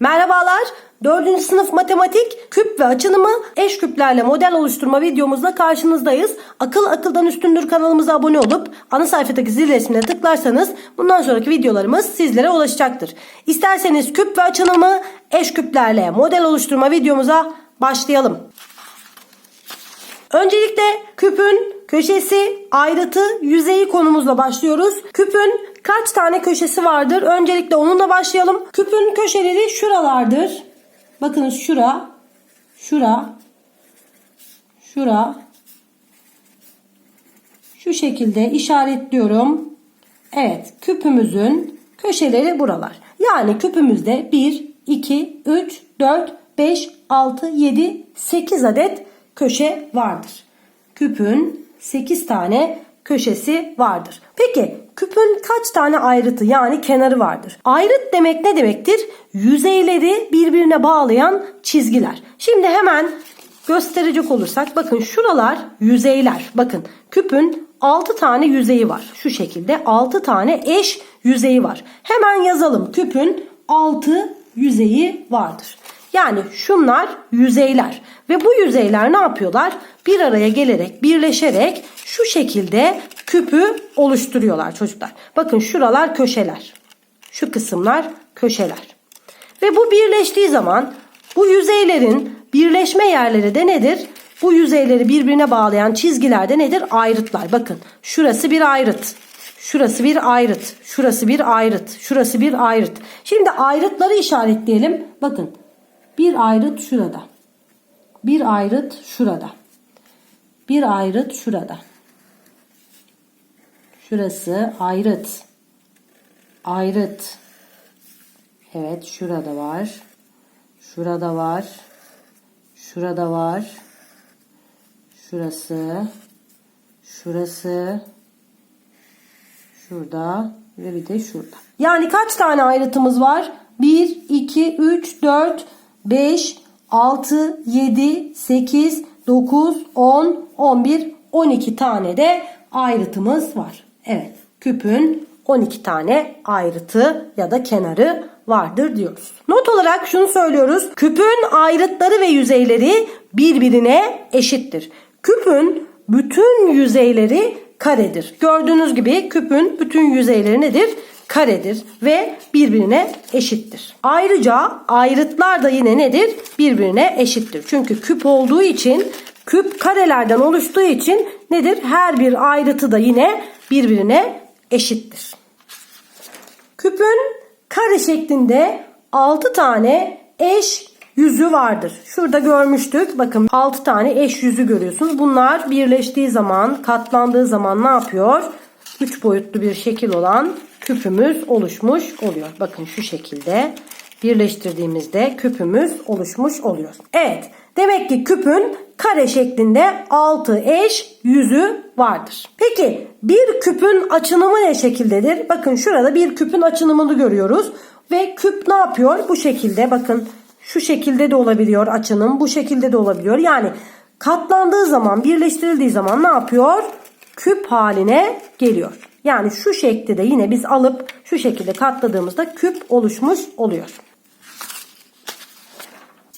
Merhabalar. 4. sınıf matematik küp ve açılımı eş küplerle model oluşturma videomuzla karşınızdayız. Akıl akıldan üstündür kanalımıza abone olup ana sayfadaki zil resmine tıklarsanız bundan sonraki videolarımız sizlere ulaşacaktır. İsterseniz küp ve açılımı eş küplerle model oluşturma videomuza başlayalım. Öncelikle küpün köşesi, ayrıtı, yüzeyi konumuzla başlıyoruz. Küpün kaç tane köşesi vardır? Öncelikle onunla başlayalım. Küpün köşeleri şuralardır. Bakınız şura, şura, şura. Şu şekilde işaretliyorum. Evet, küpümüzün köşeleri buralar. Yani küpümüzde 1, 2, 3, 4, 5, 6, 7, 8 adet köşe vardır. Küpün 8 tane köşesi vardır. Peki küpün kaç tane ayrıtı yani kenarı vardır? Ayrıt demek ne demektir? Yüzeyleri birbirine bağlayan çizgiler. Şimdi hemen gösterecek olursak bakın şuralar yüzeyler. Bakın küpün 6 tane yüzeyi var. Şu şekilde 6 tane eş yüzeyi var. Hemen yazalım. Küpün 6 yüzeyi vardır. Yani şunlar yüzeyler ve bu yüzeyler ne yapıyorlar? Bir araya gelerek, birleşerek şu şekilde küpü oluşturuyorlar çocuklar. Bakın şuralar köşeler. Şu kısımlar köşeler. Ve bu birleştiği zaman bu yüzeylerin birleşme yerleri de nedir? Bu yüzeyleri birbirine bağlayan çizgiler de nedir? Ayrıtlar. Bakın şurası bir ayrıt. Şurası bir ayrıt. Şurası bir ayrıt. Şurası bir ayrıt. Şimdi ayrıtları işaretleyelim. Bakın bir ayrıt şurada. Bir ayrıt şurada. Bir ayrıt şurada. Şurası ayrıt. Ayrıt. Evet şurada var. Şurada var. Şurada var. Şurası. Şurası. Şurada ve bir de şurada. Yani kaç tane ayrıtımız var? 1, 2, 3, 4, 5, 6, 7, 8, 9, 10, 11, 12 tane de ayrıtımız var. Evet küpün 12 tane ayrıtı ya da kenarı vardır diyoruz. Not olarak şunu söylüyoruz. Küpün ayrıtları ve yüzeyleri birbirine eşittir. Küpün bütün yüzeyleri karedir. Gördüğünüz gibi küpün bütün yüzeyleri nedir? Karedir ve birbirine eşittir. Ayrıca ayrıtlar da yine nedir? Birbirine eşittir. Çünkü küp olduğu için küp karelerden oluştuğu için nedir? Her bir ayrıtı da yine birbirine eşittir. Küpün kare şeklinde 6 tane eş yüzü vardır. Şurada görmüştük. Bakın 6 tane eş yüzü görüyorsunuz. Bunlar birleştiği zaman, katlandığı zaman ne yapıyor? 3 boyutlu bir şekil olan küpümüz oluşmuş oluyor. Bakın şu şekilde birleştirdiğimizde küpümüz oluşmuş oluyor. Evet. Demek ki küpün kare şeklinde 6 eş yüzü vardır. Peki bir küpün açınımı ne şekildedir? Bakın şurada bir küpün açınımını görüyoruz. Ve küp ne yapıyor? Bu şekilde bakın şu şekilde de olabiliyor açınım. Bu şekilde de olabiliyor. Yani katlandığı zaman birleştirildiği zaman ne yapıyor? Küp haline geliyor. Yani şu şekilde de yine biz alıp şu şekilde katladığımızda küp oluşmuş oluyor.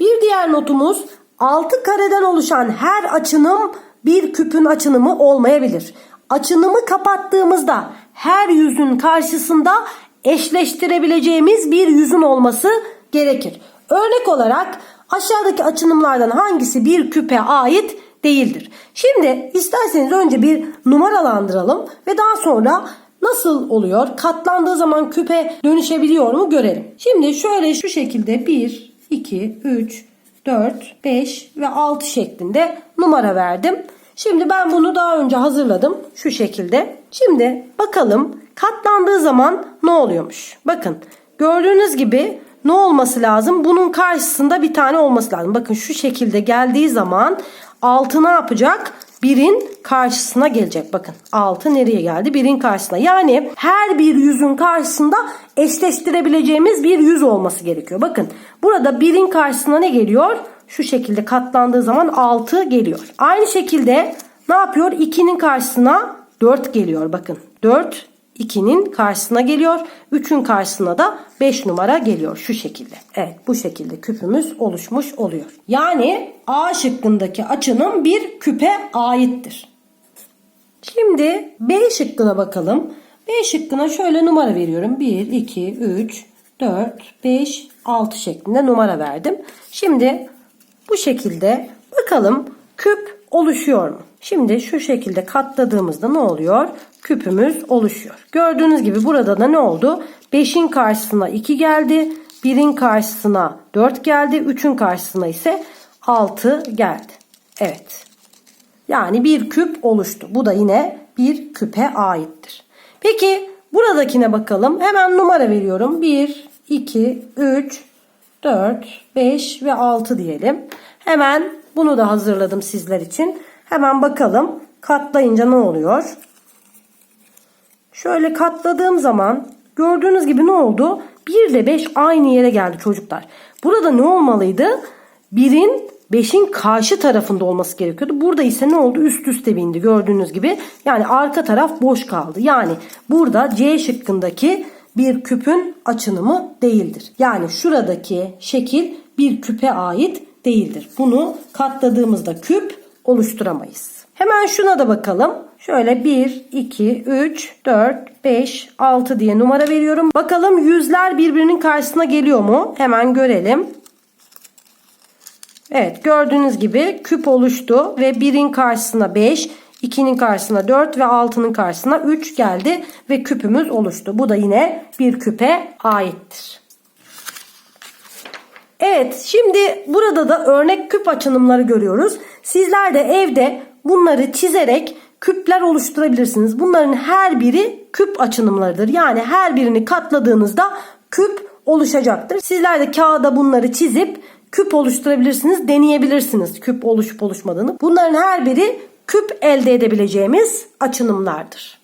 Bir diğer notumuz 6 kareden oluşan her açınım bir küpün açınımı olmayabilir. Açınımı kapattığımızda her yüzün karşısında eşleştirebileceğimiz bir yüzün olması gerekir. Örnek olarak aşağıdaki açınımlardan hangisi bir küpe ait değildir? Şimdi isterseniz önce bir numaralandıralım ve daha sonra nasıl oluyor? Katlandığı zaman küpe dönüşebiliyor mu görelim. Şimdi şöyle şu şekilde 1, 2, 3, 4, 5 ve 6 şeklinde numara verdim. Şimdi ben bunu daha önce hazırladım şu şekilde. Şimdi bakalım katlandığı zaman ne oluyormuş? Bakın gördüğünüz gibi ne olması lazım? Bunun karşısında bir tane olması lazım. Bakın şu şekilde geldiği zaman 6 ne yapacak? Birin karşısına gelecek. Bakın 6 nereye geldi? Birin karşısına. Yani her bir yüzün karşısında eşleştirebileceğimiz bir yüz olması gerekiyor. Bakın burada birin karşısına ne geliyor? Şu şekilde katlandığı zaman 6 geliyor. Aynı şekilde ne yapıyor? 2'nin karşısına 4 geliyor. Bakın 4 2'nin karşısına geliyor. 3'ün karşısına da 5 numara geliyor şu şekilde. Evet bu şekilde küpümüz oluşmuş oluyor. Yani A şıkkındaki açının bir küpe aittir. Şimdi B şıkkına bakalım. B şıkkına şöyle numara veriyorum. 1, 2, 3, 4, 5, 6 şeklinde numara verdim. Şimdi bu şekilde bakalım küp oluşuyor mu? Şimdi şu şekilde katladığımızda ne oluyor? Küpümüz oluşuyor. Gördüğünüz gibi burada da ne oldu? 5'in karşısına 2 geldi. 1'in karşısına 4 geldi. 3'ün karşısına ise 6 geldi. Evet. Yani bir küp oluştu. Bu da yine bir küpe aittir. Peki buradakine bakalım. Hemen numara veriyorum. 1, 2, 3, 4, 5 ve 6 diyelim. Hemen bunu da hazırladım sizler için. Hemen bakalım katlayınca ne oluyor? Şöyle katladığım zaman gördüğünüz gibi ne oldu? 1 ile 5 aynı yere geldi çocuklar. Burada ne olmalıydı? 1'in 5'in karşı tarafında olması gerekiyordu. Burada ise ne oldu? Üst üste bindi gördüğünüz gibi. Yani arka taraf boş kaldı. Yani burada C şıkkındaki bir küpün açınımı değildir. Yani şuradaki şekil bir küpe ait değildir. Bunu katladığımızda küp oluşturamayız. Hemen şuna da bakalım. Şöyle 1, 2, 3, 4, 5, 6 diye numara veriyorum. Bakalım yüzler birbirinin karşısına geliyor mu? Hemen görelim. Evet gördüğünüz gibi küp oluştu ve 1'in karşısına 5, 2'nin karşısına 4 ve 6'nın karşısına 3 geldi ve küpümüz oluştu. Bu da yine bir küpe aittir. Evet şimdi burada da örnek küp açınımları görüyoruz. Sizler de evde bunları çizerek küpler oluşturabilirsiniz. Bunların her biri küp açınımlarıdır. Yani her birini katladığınızda küp oluşacaktır. Sizler de kağıda bunları çizip küp oluşturabilirsiniz, deneyebilirsiniz küp oluşup oluşmadığını. Bunların her biri küp elde edebileceğimiz açınımlardır.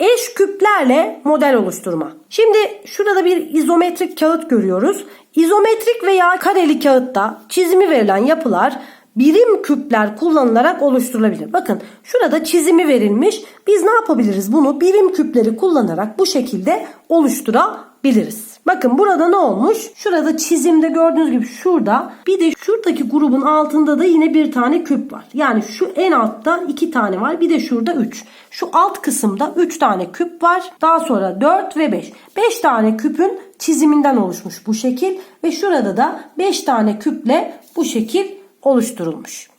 Eş küplerle model oluşturma. Şimdi şurada bir izometrik kağıt görüyoruz. İzometrik veya kareli kağıtta çizimi verilen yapılar birim küpler kullanılarak oluşturulabilir. Bakın şurada çizimi verilmiş. Biz ne yapabiliriz? Bunu birim küpleri kullanarak bu şekilde oluşturabiliriz. Bakın burada ne olmuş? Şurada çizimde gördüğünüz gibi şurada bir de şuradaki grubun altında da yine bir tane küp var. Yani şu en altta iki tane var. Bir de şurada üç. Şu alt kısımda üç tane küp var. Daha sonra dört ve beş. Beş tane küpün çiziminden oluşmuş bu şekil. Ve şurada da beş tane küple bu şekil oluşturulmuş.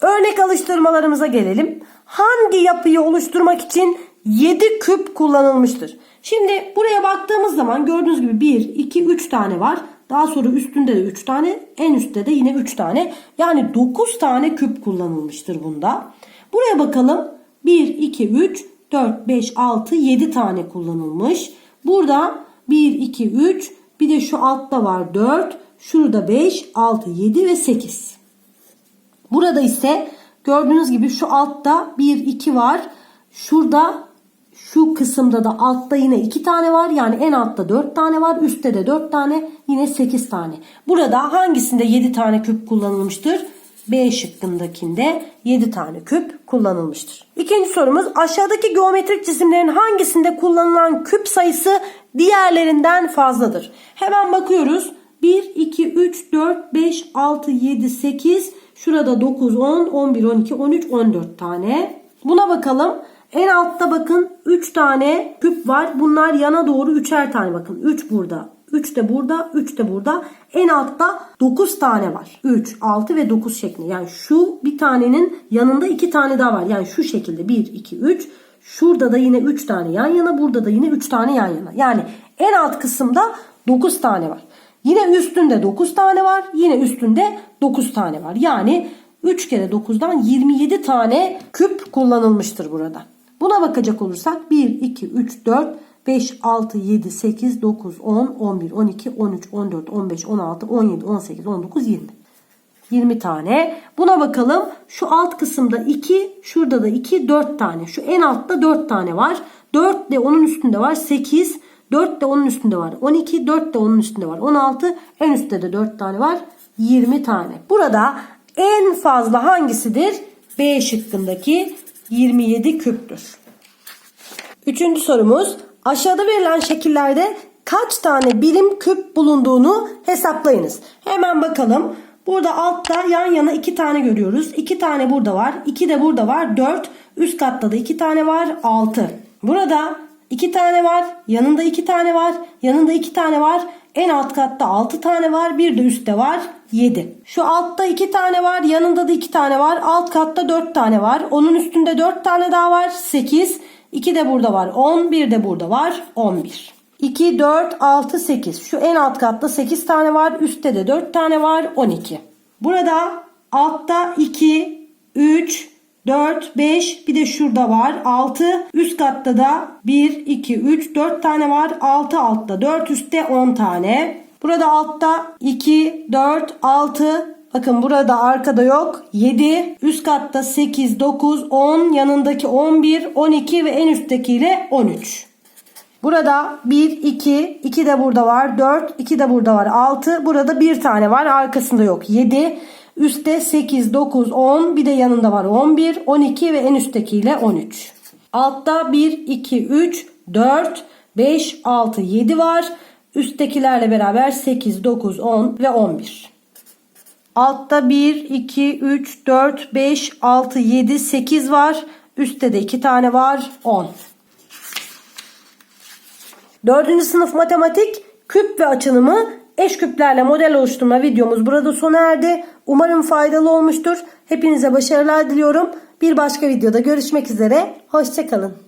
Örnek alıştırmalarımıza gelelim. Hangi yapıyı oluşturmak için 7 küp kullanılmıştır? Şimdi buraya baktığımız zaman gördüğünüz gibi 1, 2, 3 tane var. Daha sonra üstünde de 3 tane, en üstte de yine 3 tane. Yani 9 tane küp kullanılmıştır bunda. Buraya bakalım. 1, 2, 3, 4, 5, 6, 7 tane kullanılmış. Burada 1, 2, 3, bir de şu altta var 4, şurada 5, 6, 7 ve 8. Burada ise gördüğünüz gibi şu altta 1, 2 var. Şurada şu kısımda da altta yine 2 tane var. Yani en altta 4 tane var. Üstte de 4 tane. Yine 8 tane. Burada hangisinde 7 tane küp kullanılmıştır? B şıkkındakinde 7 tane küp kullanılmıştır. İkinci sorumuz aşağıdaki geometrik cisimlerin hangisinde kullanılan küp sayısı diğerlerinden fazladır? Hemen bakıyoruz. 1, 2, 3, 4, 5, 6, 7, 8, şurada 9, 10, 11, 12, 13, 14 tane. Buna bakalım. En altta bakın 3 tane küp var. Bunlar yana doğru 3'er tane bakın. 3 burada. 3 de burada, 3 de burada. En altta 9 tane var. 3, 6 ve 9 şeklinde. Yani şu bir tanenin yanında 2 tane daha var. Yani şu şekilde 1, 2, 3. Şurada da yine 3 tane yan yana. Burada da yine 3 tane yan yana. Yani en alt kısımda 9 tane var. Yine üstünde 9 tane var. Yine üstünde 9 tane var. Yani 3 kere 9'dan 27 tane küp kullanılmıştır burada. Buna bakacak olursak 1, 2, 3, 4, 5, 6, 7, 8, 9, 10, 11, 12, 13, 14, 15, 16, 17, 18, 19, 20. 20 tane. Buna bakalım. Şu alt kısımda 2, şurada da 2, 4 tane. Şu en altta 4 tane var. 4 de onun üstünde var. 8, 4 de onun üstünde var. 12, 4 de onun üstünde var. 16, en üstte de 4 tane var. 20 tane. Burada en fazla hangisidir? B şıkkındaki 27 küptür. Üçüncü sorumuz aşağıda verilen şekillerde kaç tane birim küp bulunduğunu hesaplayınız. Hemen bakalım. Burada altta yan yana iki tane görüyoruz. İki tane burada var. iki de burada var. Dört. Üst katta da iki tane var. Altı. Burada iki tane var. Yanında iki tane var. Yanında iki tane var. En alt katta altı tane var. Bir de üstte var. 7. Şu altta 2 tane var. Yanında da 2 tane var. Alt katta 4 tane var. Onun üstünde 4 tane daha var. 8. 2 de burada var. 10. 1 de burada var. 11. 2, 4, 6, 8. Şu en alt katta 8 tane var. Üstte de 4 tane var. 12. Burada altta 2, 3, 4, 5 bir de şurada var 6 üst katta da 1 2 3 4 tane var 6 altta 4 üstte 10 tane burada altta 2 4 6 bakın burada arkada yok 7 üst katta 8 9 10 yanındaki 11 12 ve en üsttekiyle 13 Burada 1, 2, 2 de burada var. 4, 2 de burada var. 6, burada bir tane var. Arkasında yok. 7, üstte 8, 9, 10, bir de yanında var. 11, 12 ve en üsttekiyle 13. Altta 1, 2, 3, 4, 5, 6, 7 var. Üsttekilerle beraber 8, 9, 10 ve 11. Altta 1, 2, 3, 4, 5, 6, 7, 8 var. Üstte de 2 tane var. 10. Dördüncü sınıf matematik küp ve açılımı eş küplerle model oluşturma videomuz burada sona erdi. Umarım faydalı olmuştur. Hepinize başarılar diliyorum. Bir başka videoda görüşmek üzere. Hoşçakalın.